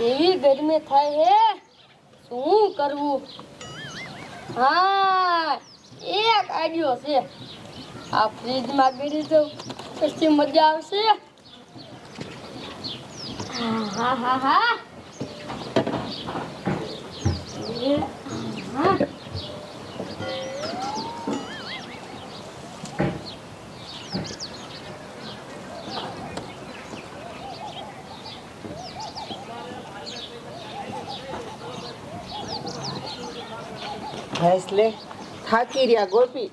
એવી ગરમી થાય હે? શું કરવું? હા એ આઈડિયો છે. આ ફ્રીજમાં ગીરી તો પછી મજા આવશે. હા હા હા હા. ફેસલે થાકી રહ્યા ગોપી.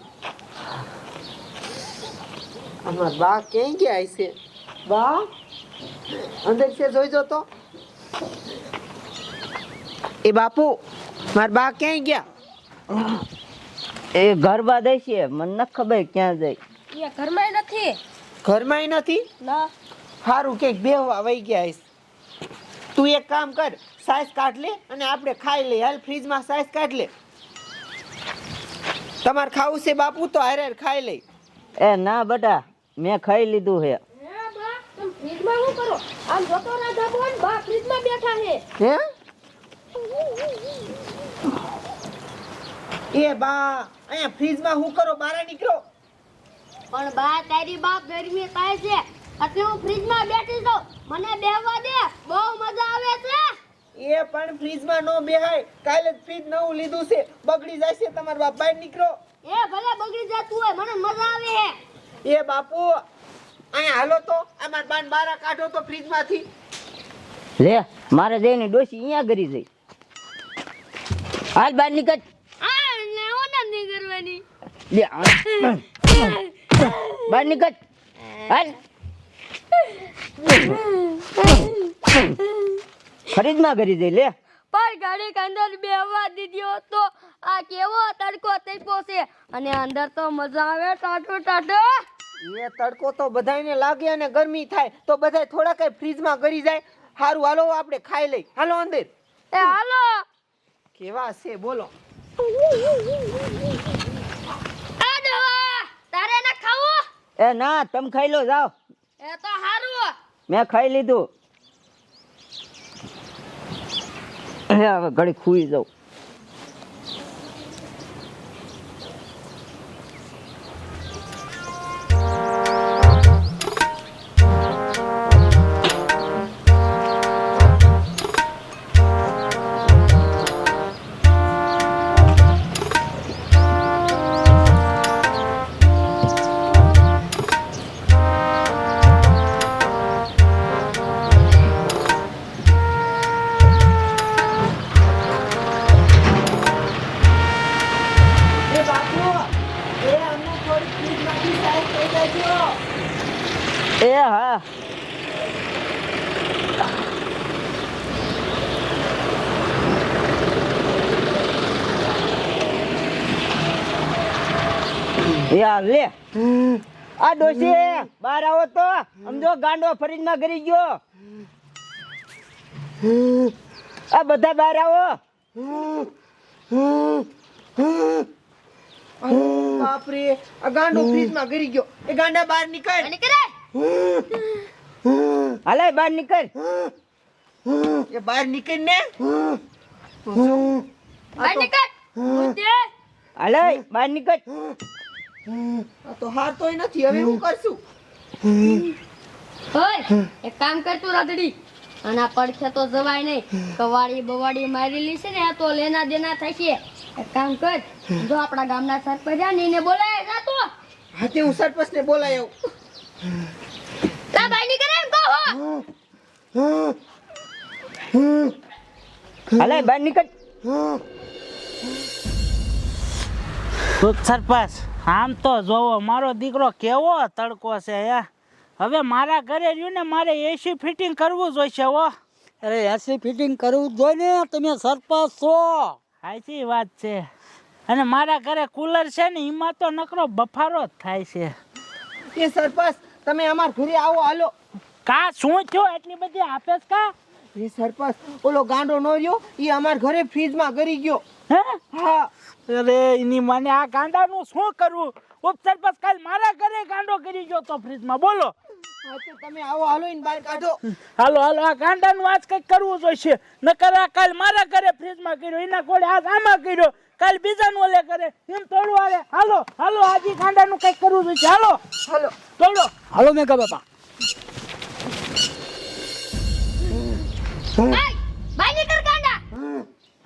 અમાર બા ક્યાં ગયા છે બા અંદર છે જોઈજો તો. એ બાપુ મારા બા ક્યાંય ગયા? એ ગરબા દે છે મને ન ખબર ક્યાં જાય. એ ઘરમાં નથી. ઘરમાંય નથી? ના. સારું કે બેહવા વહી ગયા છે તું એક કામ કર સાઈઝ કાઢ લે અને આપણે ખાઈ લઈએ. હાલ ફ્રીજમાં સાઈઝ કાઢ લે. તમારે ખાવું છે બાપુ? તો હારે હારે ખાઈ લઈ. એ ના બટા મેં ખાઈ લીધું હે. બા તમે ફ્રીજમાં શું કરો? આમ જોતો રાજા બોન બા ફ્રીજમાં બેઠા છે હે? એ બા અહીંયા ફ્રીજમાં હું કરો? બહાર નીકળો. પણ બા તારી બાપ ગરમી થાય છે. એટલે હું ફ્રીજમાં બેઠી છું. મને બેહવા દે. બહુ મજા આવે પણ ફ્રીજમાં નો બેહાય. કાલે જ ફ્રીજ નવું લીધું છે. બગડી જશે તમાર બાપ બહાર નીકળો. એ ભલે બગડી જતું હોય મને મજા આવે હે. એ બાપુ અહીંયા હાલો તો. અમાર બાન બારા કાઢો તો ફ્રીજમાંથી લે મારે જઈને ડોસી અહીંયા કરી જઈ. હાલ બહાર નીકળ. આ ને હું નથી કરવાની લે. બહાર નીકળ. હાલ. ફરીજમાં કરી દઈ લે. પણ ઘડીક અંદર બેહવા દીધો તો આ કેવો તડકો તડકો છે? અને અંદર તો મજા આવે ટાટો ટાટો એ તડકો તો બધાયને લાગે અને ગરમી થાય તો બધાય થોડા કઈ ફ્રીજમાં ગરી જાય. હારું હાલો આપણે ખાઈ લઈ. હાલો અંદર. એ હાલો. કેવા છે બોલો. આ ડોહા તારે ના ખાવું? એ ના તમે ખાઈ લો જાઓ. એ તો હારું. મેં ખાઈ લીધું. હવે ઘડી ખુઈ જાઉં. એ હા. યાર લે. આ ડોશી, બહાર આવો તો. સમજો, ગાંડો ફરીજમાં ગરી ગયો. આ બધા બહાર આવો. બાપરે આ ગાંડો ફ્રીજમાં ગરી ગયો. એ ગાંડા બહાર નીકળ. અને હાલે બહાર નીકળ. એ બહાર નીકળ ને. બહાર નીકળ. હાલે બહાર નીકળ. આ તો હાર તોય નથી હવે હું કરશું? ઓય એક કામ કર તું અને આ પડખે તો જવાય નહીં. કવાડી બવાડી મારેલી છે ને આ તો લેના દેના થશે. એક કામ કર જો આપણા ગામના સરપંચ આ ને બોલાય જા તો. હા તે હું સરપંચ ને બોલાય આવું. તા ભાઈ ની કરે એમ કહો. હાલે બહાર નીકળ. તો સરપંચ આમ તો જોવો મારો દીકરો કેવો તડકો છે હે. હવે મારા ઘરે રહ્યું ને મારે એસી ફિટિંગ કરવું જોઈશે હો. અરે એસી ફિટિંગ કરવું જ જોઈએ ને તમે સરપંચ છો. સાચી વાત છે. અને મારા ઘરે કુલર છે ને એમાં તો નકરો બફારો જ થાય છે. એ સરપંચ તમે અમાર ઘરે આવો હાલો. કા શું થયો? એટલી બધી આપે છે કા? એ સરપંચ ઓલો ગાંડો નો રહ્યો એ અમાર ઘરે ફ્રીજમાં ગરી ગયો. હે? હા. અરે એની મને આ ગાંડાનું શું કરવું ઉપ સરપંચ કાલ મારા ઘરે ગાંડો કરી ગયો તો ફ્રીજમાં. બોલો. તમે આવો હાલો એને બહાર કાઢો. હાલો હાલો આ ગાંડાનું આજ કંઈક કરવું જોઈશે. નકર આ કાલ મારા ઘરે ફ્રીજમાં કર્યો એના કોડે આજ આમાં કર્યો. કાલ બીજાનું ઓલે કરે એમ થોડું આવે. હાલો હાલો આજે ગાંડાનું કંઈક કરવું જોઈશે. હાલો હાલો. તોડો હાલો મેઘા બાપા. ભાઈ ભાઈ નીકળ ગાંડા.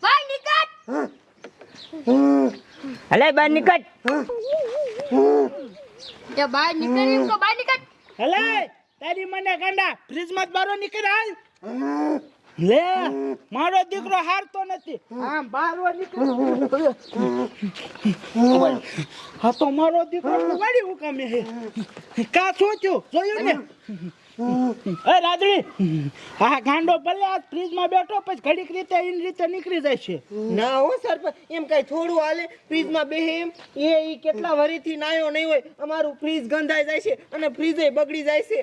ભાઈ નીકળ. હલે બાર નીકળ. કે ભાઈ નીકળ એમ તો ભાઈ નીકળ હલે તારી મને ગાંડા ફ્રીજમાં બારો નીકળી હાલ. લે મારો દીકરો હારતો નથી. આમ બારો નીકળ્યો હા તો મારો દીકરો વાડી હુકામે હે કા શું થયું જોયું ને? એ રાદડી આ ગાંડો ભલે આ ફ્રીજમાં બેઠો પછી ઘડીક રીતે એની રીતે નીકળી જાય છે. ના હો સરપંચ એમ કઈ થોડું હાલે? ફ્રીજમાં બેહે એમ? એ ઈ કેટલા વરીથી નાયો નહીં હોય. અમારું ફ્રીજ ગંધાઈ જાય છે અને ફ્રીજે બગડી જાય છે.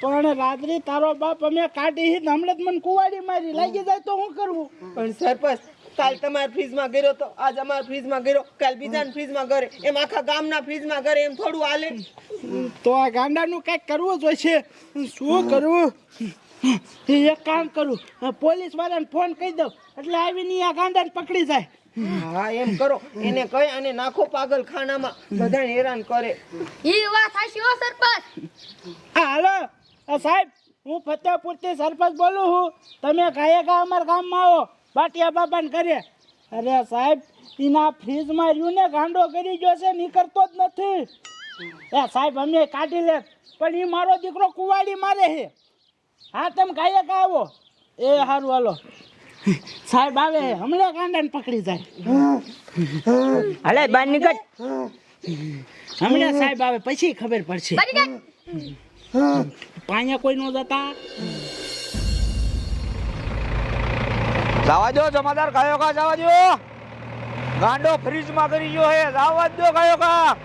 પણ રાત્રે તારો બાપ અમે કાઢી હી હમણાં જ મને કુવાડી મારી. લાગી જાય તો હું કરવું પણ સરપંચ કાલ તમારા ફ્રીજમાં ગયો તો આજ અમારા ફ્રીજમાં ગયો કાલ બીજાના ફ્રીજમાં કરે એમ આખા ગામના ફ્રીજમાં કરે એમ થોડું હાલે. તો આ ગાંડાનું કંઈક કરવું જોઈશે શું કરવું એક કામ કરું. પોલીસ વાળાને ફોન કરી દઉં. એટલે આવીને આ ગાંડાને પકડી જાય. હા એમ કરો. એને કહે અને નાખો પાગલ ખાનામાં. બધાને હેરાન કરે. ઈ વાત સાચી હો સરપંચ. હા હાલો. સાહેબ હું ફતેપુરથી સરપંચ બોલું છું. તમે ગાયે ગા અમારા ગામમાં આવો. બાટિયા બાબાને કરે અરે સાહેબ એના ફ્રીજમાં રહ્યું ને ગાંડો કરી ગયો છે નીકળતો જ નથી. એ સાહેબ અમે કાઢી લે. પણ એ મારો દીકરો કુવાડી મારે છે. હા તમે ગાયે ગા આવો? એ સારું હાલો. સાહેબ આવે હમણાં ગાંડાને પકડી જાય. હાલે બાર નીકળ. હમણાં સાહેબ આવે પછી ખબર પડશે. પાયા કોઈ ન જતા. જવા દો જમાદાર ગાયો કા જવા દો ગાંડો ફ્રીજમાં કરી ગયો હે જવા દો ગાયો કા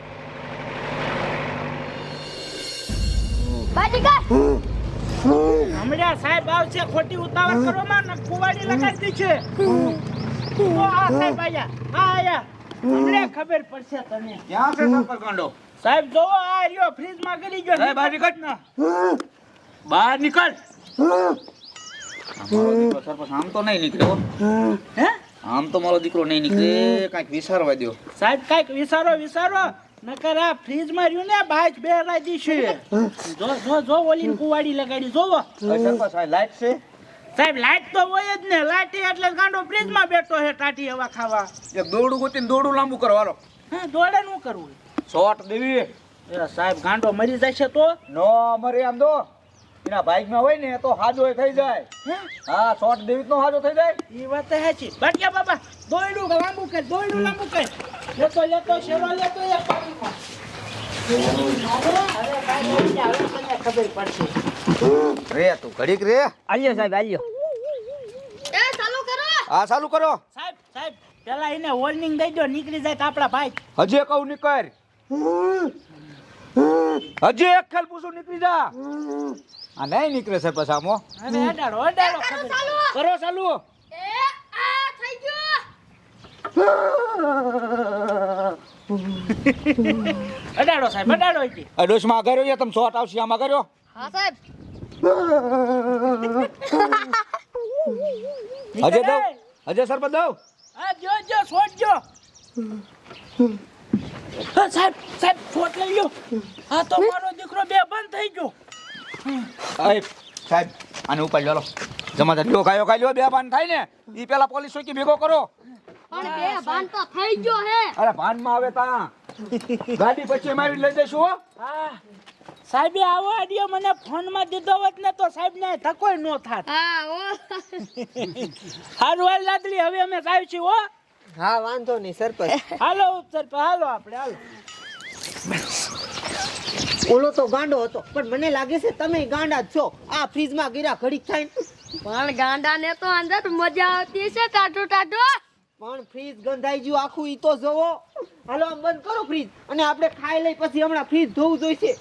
હમણાં સાહેબ આવશે ખોટી ઉતાવળ કરવામાં માં ને કુવાડી લગાડી છે. તો આ સાહેબ આયા આ આયા. હમણાં ખબર પડશે તને. ક્યાં છે સરપંચ ગાંડો? સાહેબ જો આ રહ્યો ફ્રીજમાં ગળી ગયો. સાહેબ, બહાર નીકળ. ના. બહાર નીકળ. મારો દીકરો સરપંચ. આમ તો નહીં નીકળ્યો હે. આમ તો મારો દીકરો નહીં નીકળે. કાંઈક વિચારવા દો સાહેબ કાંઈક વિચારો વિચારો નકર આ ફ્રીજમાં રહ્યું ને બાજ બે રાજી છે. જો જો જો ઓલી કુવાડી લગાડી. જોવો. સરપંચ લાઈટ છે? સાહેબ લાઈટ તો હોય જ ને. લાઈટ એટલે ગાંડો ફ્રીજમાં બેઠો હે ટાટી હવા ખાવા. એક દોડું ગોતીને દોડું લાંબુ કરવાનો હા દોડે નું કરવું. શોટ દેવી. એ સાહેબ ગાંડો મરી જશે તો? નો મરે આમ તો. એના બાઈકમાં હોય ને તો હાજો થઈ જાય. હે? શોર્ટ દેવી નો હાજો થઈ જાય. એ વાત તો સાચી. બાટિયા બાબા દોયડું લાંબુ કર દોયડું લાંબુ કર લેતો લેતો શેરો લેતો એક પાણીમાં. ખબર પડશે. રે તું ઘડીક રે. આલ્યો સાહેબ આલ્યો. એ ચાલુ કરો. હા ચાલુ કરો. સાહેબ સાહેબ પેલા એને વોર્નિંગ દઈ દો નીકળી જાય તો ભાઈ. હજી કહું નીકળ. હજી એક ખેલ પૂછું નીકળી જા. આ નહીં નીકળે છે પછી આમો. અરે અડાડો અડાડો. ખબર કરો ચાલુ. એ આ થઈ ગયો. અડાડો સાહેબ અડાડો. અડોશમાં આગળ રહ્યો તમે શોટ આવશે આમાં કર્યો? હા સાહેબ. હજે સરપંચ દઉં? હા જો જો છોડજો હા સાહેબ સાહેબ છોડ લઈ લો હા તો મારો દીકરો બે બંધ થઈ ગયો. સાહેબ આને ઉપાડ લો જમાદાર. લ્યો કાયો કાયો બે ભાન થાય ને. ઈ પેલા પોલીસ ચોકી ભેગો કરો. પણ બે ભાન તો થઈ ગયો હે. અરે ભાનમાં આવે તા. ગાડી પછી મારી લઈ જઈશું હો. હા. સાહેબે આવો આડિયો મને ફોનમાં દીધો હોત ને તો સાહેબ ને ધકોય નો થાત. હા ઓ હારું હાલ લાદલી. હવે અમે સાહેબ છીએ હો. હા વાંધો નહીં સરપંચ. હાલો સરપંચ હાલો આપણે હાલો. ઓલો તો ગાંડો હતો. પણ મને લાગે છે તમે ગાંડા જ છો. આ ફ્રીજમાં ગીરા ઘડીક થાય પણ પણ ગાંડાને તો અંદર મજા આવતી છે ટાટો ટાટો પણ ફ્રીજ ગંધાઈ ગયું આખું ઈ તો જોવો. હાલો આમ બંધ કરો ફ્રીજ. અને આપણે ખાઈ લઈ પછી હમણાં ફ્રીજ ધોવું જોઈશે.